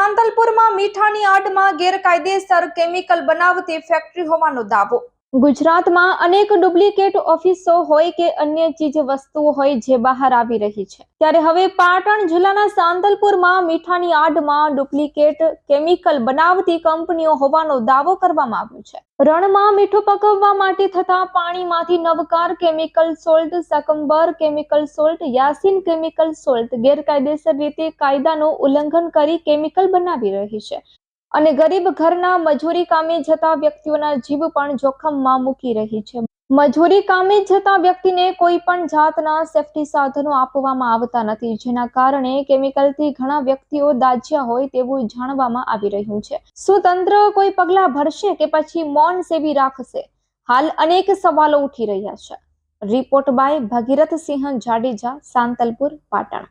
સાંતલપુરમાં મીઠાની આડમાં ગેરકાયદેસર કેમિકલ બનાવતી ફેક્ટરી હોવાનો દાવો. ગુજરાતમાં અનેક ડુપ્લિકેટ ઓફિસો હોય કે અન્ય ચીજ વસ્તુઓ હોય જે બહાર આવી રહી છે. ત્યારે હવે પાટણ જિલ્લાના સાંતલપુરમાં મીઠાની આડમાં ડુપ્લિકેટ કેમિકલ બનાવતી કંપનીઓ હોવાનો દાવો કરવામાં આવ્યો છે. રણમાં મીઠું પકવવા માટે થતા પાણીમાંથી Navkar chemical salt Sakambar chemical salt, Yasin chemical salt ગેરકાયદેસર રીતે કાયદાનું ઉલ્લંઘન કરી કેમિકલ બનાવી રહી છે. અને ગરીબ ઘરના મજૂરી કામે જતા વ્યક્તિઓના જીવ પણ જોખમમાં મૂકી રહી છે. મજૂરી કામે જતા વ્યક્તિને કોઈ પણ જાતના સેફટી સાધનો આપવામાં આવતા નથી, જેના કારણે કેમિકલથી ઘણા વ્યક્તિઓ દાજ્યા હોય તેવું જાણવામાં આવી રહ્યું છે. શું તંત્ર કોઈ પગલાં ભરશે કે પછી મૌન સેવી રાખશે? હાલ અનેક સવાલો ઉઠી રહ્યા છે. Report by Bhagirath Singh Jadeja, Santalpur, Patan.